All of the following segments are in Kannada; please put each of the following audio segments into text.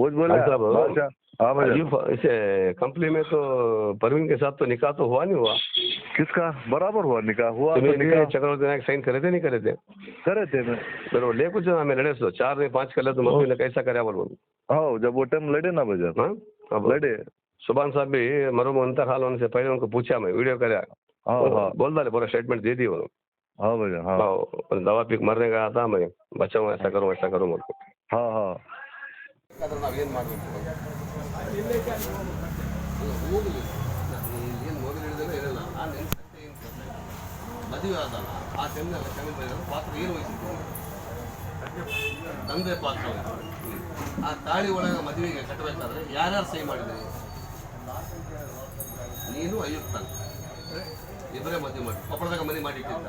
वो बोला। हाँ, अच्छा। हाँ भाई कंपनी में तो परवीन के साथ तो निकाह तो हुआ नहीं हुआ। किसका? बराबर हुआ निकाह। हुआ तो निकाह। चक्रवर्ती नायक साइन करे थे नहीं करे थे? करे थे मैं ले कुछ ना हमें लड़े सो चार ने पाँच कर ले तो मम्मी ने हाँ। कैसा कराया बोल हाँ जब वो टाइम लड़े ना बजे हाँ अब लड़े। सुबान साहब भी मरो अंतर हाल होने से पहले उनको पूछा मैं वीडियो कराया हाँ, बोल दा पूरा स्टेटमेंट दे दी वो। हाँ भैया हाँ। दवा पीक मरने गया था मैं बचाऊ ऐसा करूँ ऐसा करूँ मुझको हाँ हाँ। ನಾವೇನು ಮಾಡಬೇಕು ಹೋಗಲಿ ಏನು ಮೊದಲು ಹೇಳಿದ್ರೆ ಏನಿಲ್ಲ ಆ ನೆನ್ಸತ್ತೆ ಏನು ಮದುವೆ ಆದಲ್ಲ, ಆ ಕಮ್ಮಿ ಬರೆಯೋದು ಪಾತ್ರ ಏನು ವಹಿಸಿದ್ರು ತಂದೆ ಪಾತ್ರ ಆ ತಾಳಿ ಒಳಗೆ ಮದುವೆಗೆ ಕಟ್ಟಬೇಕಾದ್ರೆ ಯಾರ್ಯಾರು ಸಹಿ ಮಾಡಿದ್ರಿ? ನೀನು ಅಯುಕ್ತ ಇಬ್ಬರೇ ಮದುವೆ ಮಾಡಿ, ಕೊಪ್ಪಳದಾಗ ಮನೆ ಮಾಡಿಟ್ಟಿದ್ದ.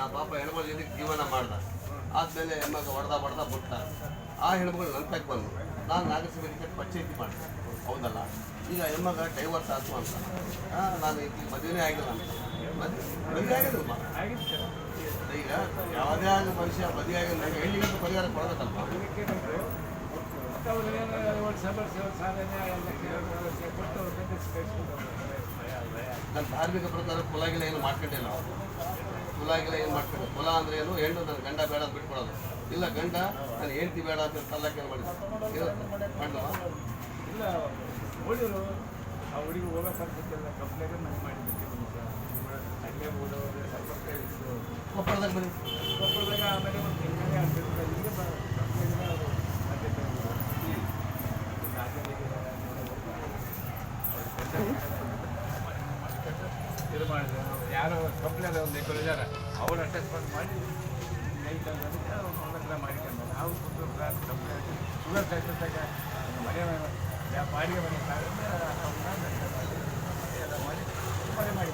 ಆ ಪಾಪ ಹೆಣ್ಮಳ ಜೊತೆಗೆ ಜೀವನ ಮಾಡ್ದ. ಆದ್ಮೇಲೆ ಹೆಣ್ಮಗ ಹೊಡೆದ ಬಡ್ದ ಬಿಟ್ಟ ಆ ಹೆಣ್ಮಗಳು ನನ್ನ ತಕ್ಕ ಬಂದು ನಾನು ನಾಗರಿಕ ಪಂಚಾಯಿತಿ ಮಾಡಿದೆ. ಹೌದಲ್ಲ? ಈಗ ಹೆಣ್ಮಗ ಡೈವರ್ಸ್ ಆಯ್ತು ಅಂತ. ನಾನು ಈಗ ಮದುವೆನೇ ಆಗಿಲ್ಲ ಅಂತ. ಮದುವೆ ಆಗಿದ್ರಮ್ಮ ಈಗ ಯಾವುದೇ ಆಗ ಮನುಷ್ಯ ಮದುವೆ ಆಗಿಲ್ಲ ಹೆಣ್ಣಿಗೆ ಪರಿಹಾರ ಕೊಡಬೇಕಲ್ವ? ನನ್ನ ಧಾರ್ಮಿಕ ಪ್ರಕಾರ ಕುಲಾಗಿಲ್ಲ, ಏನು ಮಾಡ್ಕೊಂಡಿಲ್ಲ. ಅವ್ರು. ಕುಲಾಗಿಲ್ಲ ಏನು ಮಾಡ್ಕೊಂಡು ಕುಲ ಅಂದ್ರೆ ಏನು? ಹೆಣ್ಣು ನನ್ನ ಗಂಡ ಬೇಡ ಅಂತ ಬಿಟ್ಕೊಡೋದು. ಇಲ್ಲ ಗಂಡ ನನ್ನ ಹೆಂಡತಿ ಬೇಡ ಅಂತ ತಲ್ಲಕ್ಕೆ ಮಾಡಿದ್ರು? ಇರುತ್ತೆ. ಇಲ್ಲ ನೋಡಿದ್ರು ಆ ಹುಡುಗಿ ಹೋಗೋ ಪರಿಸ್ಥಿತಿ ಎಲ್ಲ ಕಂಪ್ನಿಗೆ ಮನೆ ಮಾಡಿದ್ದಕ್ಕೆ ಹಂಗೆ ಓದೋದ್ರೆ ಸಂಪರ್ಕ ಇತ್ತು. ಕೊಪ್ಪಳದಾಗ ಬನ್ನಿ. ಕೊಪ್ಪಳದಾಗ ಆಮೇಲೆ ಒಂದು ತಿಂಗಳೇ ಆಗ್ತಿತ್ತು ಇಲ್ಲಿಗೆ ಬ- ಕಂಪ್ನಿಗೆ ಅವರು ಮತ್ತೆ ಬೆಂಗಳೂರು. ನಾಲ್ಕೈದು ಇದು ಮಾಡಿದ್ರು ಯಾರೋ ಕಂಪ್ನಿಯಲ್ಲಿ ಒಂದು ಇಬ್ಬರು ಇದ್ದಾರೆ. ಅವ್ರು ಅಟ್ಯಾಚ್ಮೆಂಟ್ ಮಾಡಿ ನೈಟ್ ಒಂದೆಲ್ಲ ಮಾಡಿಕೊಂಡು ನಾವು ಕುಂತು ಕಂಪ್ನಿ ಶುಗರ್ ಫ್ಯಾಕ್ಟ್ರಿದಾಗ ಮನೆ ಮನೆ ಬಾಡಿಗೆ ಮನೆ ದಂಡ ಮಾಡಿ ಎಲ್ಲ ಮಾಡಿ ಮನೆ ಮಾಡಿ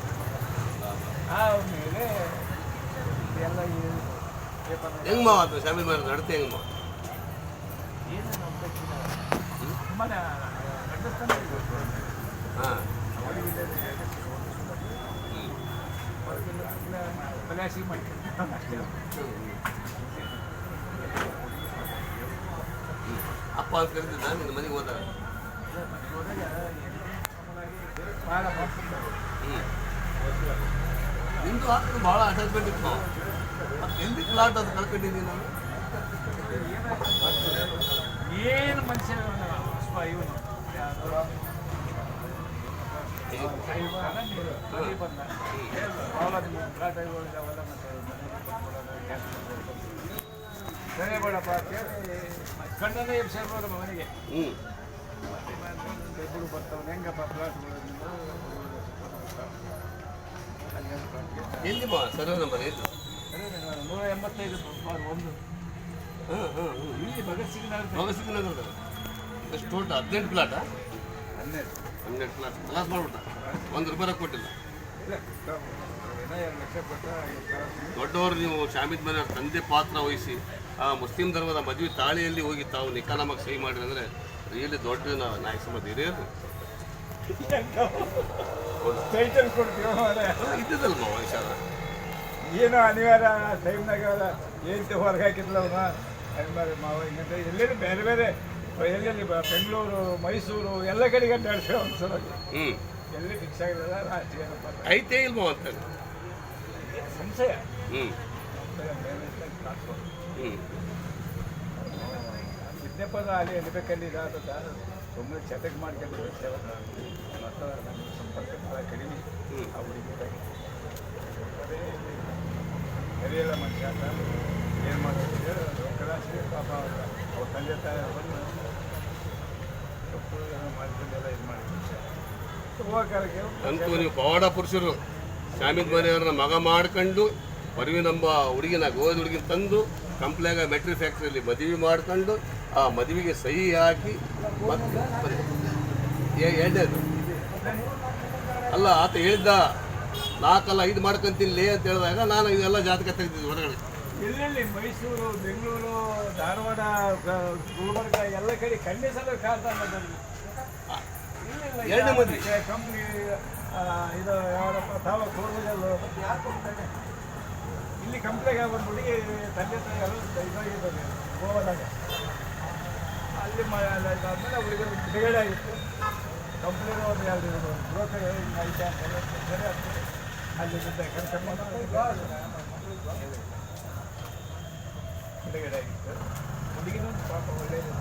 ಆಮೇಲೆ ಎಲ್ಲ ಹೆಂಗ್ ಮಾತು ಅದು ಶಾಮೀಲ್ ನಡುತ್ತೆ ನಡತೆ ಹೆಂಗ್ ಮಾವ ಏನು ನಮ್ಮ ತುಂಬಾ ಹಾಂ. ಅಪ್ಪ ಅಪ್ಪ ಅಂತ ನಾನು ನಿನ್ನ ಮನೆಗೆ ಹ್ಞೂ ನಿಂದು ಹಾಕಿದ್ರೆ ಭಾಳ ಅಟ್ಯಾಚ್ಮೆಂಟ್ ಇತ್ತು ಮಾವ ಮತ್ತೆ ಅದು ಕಳ್ಕೊಂಡಿದ್ದೀನಿ ನಾನು ಏನು ಮನುಷ್ಯ ಇವನು ಬೇಡಪ್ಪ ಮನೆಗೆ ಹ್ಞೂ ಇಬ್ಬರು ಬರ್ತಾವೆ ಹೆಂಗಪ್ಪ ಪ್ಲಾಟ್ಗಳು ಎಲ್ಲಿ ನಮ್ಮ ನಂಬರ್ ಎಲ್ಲಿ ನೂರ ಎಂಬತ್ತೈದು ಒಂದು ಹಾಂ ಹಾಂ ಹ್ಞೂ ಇಲ್ಲಿ ಭಗತ್ ಸಿಂಗ್ ನಗರ ಭಗತ್ ಸಿಂಗ್ ಎಷ್ಟು ಟೋಟ ಹದಿನೆಂಟು ಪ್ಲಾಟಾ ಹನ್ನೆರಡು. ಹನ್ನೆರಡು ಕ್ಲಾಸ್ ಕ್ಲಾಸ್ ಮಾಡ್ಬಿಟ್ಟ ಒಂದು ರೂಪಾಯಿ ಕೊಟ್ಟಿಲ್ಲ. ದೊಡ್ಡವರು ನೀವು ಶಾಮಿದ್ ಮನೆ ತಂದೆ ಪಾತ್ರ ವಹಿಸಿ ಆ ಮುಸ್ಲಿಂ ಧರ್ಮದ ಮದುವೆ ತಾಳಿಯಲ್ಲಿ ಹೋಗಿ ತಾವು ನಿಖಾ ನಮಗೆ ಸಹಿ ಮಾಡಿದ್ರೆ ಅಂದರೆ ರಿಯಲಿ ದೊಡ್ಡ ನಾಯಕ ಸಮಾಜ ಹಿರಿಯರು. ಇದ್ದದಲ್ಲ ಮಾವ ವಿಚಾರ ಏನೋ ಅನಿವಾರ್ಯ? ಟೈಮ್ನಾಗ ಏನು ಹೊರಗೆ ಹಾಕಿದ್ಲ ಮಾವ ಹಿಂಗಂತ ಎಲ್ಲೇನು ಬೇರೆ ಬೇರೆ ಎಲ್ಲೆಲ್ಲಿ ಬೆಂಗಳೂರು ಮೈಸೂರು ಎಲ್ಲ ಕಡೆಗೆ ಅಡ್ಡಾಡ್ಸಿ ಒಂದ್ಸಲ ಹ್ಞೂ ಎಲ್ಲಿ ಫಿಕ್ಸ್ ಆಗಿಲ್ಲ ಏನಪ್ಪ ಐತೆ ಇಲ್ವೋ ಅಂತ. ಸಂಶಯ. ಹ್ಞೂ. ಹ್ಞೂ ಸಿದ್ದಪ್ಪನ ಅಲ್ಲಿ ಬೇಕಲ್ಲಿ ಇದಾದ ಸುಮ್ಮನೆ ಚಟಕ್ ಮಾಡ್ಕೊಂಡು ಮತ್ತು ಸಂಪರ್ಕ ಕಡಿಮೆ ಅವರಿಗೆ ಆ ಹುಡುಗಿ ಸರಿಯಲ್ಲ ಮನುಷ್ಯ ಅಂತ. ಏನು ಮಾಡೋದು ಪಾಪ ಅವ್ರ. ಅವ್ರ ತಂದೆ ತಾಯಿ ಬಂದು ಅಂತೂ ನೀವು ಪವಾಡ ಪುರುಷರು, ಶಾಮಿದ್ ಮನೆಯವ್ರನ್ನ ಮಗ ಮಾಡ್ಕೊಂಡು ಪರ್ವಿನಂಬ ಹುಡುಗಿನ ಗೋದ ಹುಡುಗಿನ ತಂದು ಕಂಪ್ಲೇಗ ಮೆಟ್ರಿ ಫ್ಯಾಕ್ಟ್ರಿಯಲ್ಲಿ ಮದುವೆ ಮಾಡ್ಕೊಂಡು ಆ ಮದುವೆಗೆ ಸಹಿ ಹಾಕಿ ಎರಡನೇದು. ಅಲ್ಲ, ಆತ ಹೇಳಿದ್ದ, ನಾಲ್ಕಲ್ಲ ಐದು ಮಾಡ್ಕೊಂತೀನಿ ಅಂತ ಹೇಳಿದಾಗ ನಾನು ಇದೆಲ್ಲ ಜಾತಕ ತೆಗೆದಿದ್ದು ಹೊರಗಡೆ. ಎಲ್ಲೆಲ್ಲಿ ಮೈಸೂರು ಬೆಂಗಳೂರು ಧಾರವಾಡ ಗುಲ್ಬರ್ಗ ಎಲ್ಲ ಕಡೆ ಖಂಡಿಸಲು ಇಲ್ಲ ಎರಡನೇ ಮದುವೆ ಕಂಪ್ನಿ ಇದು ಯಾರಪ್ಪ ತಾವ ಕೋರ್ಮಗಲ್ಲು ಇಲ್ಲಿ ಕಂಪ್ನಿಗೆ ಬಂದ್ಬಿಟ್ಟು ತಂದೆ ತಾಯಿ ಎಲ್ಲ ಇದಾಗಿದ್ದಾರೆ ಗೋವಾದಾಗ. ಅಲ್ಲಿ ಅವಳಿಗೆ ಒಂದು ಬಿಡುಗಡೆ ಆಗಿತ್ತು. ಕಂಪ್ನಿಗೆ ಒಂದು ಎರಡು ಬ್ರೋಕರ್ ಐತೆ ಅಂತ ಸರಿ ಆಗ್ತದೆ. ಅಲ್ಲಿ ಕೆಲಸ ಬಿಡುಗಡೆ ಆಗಿತ್ತು ಹುಡುಗಿನೂ ಪಾಪ ಒಳ್ಳೆಯದು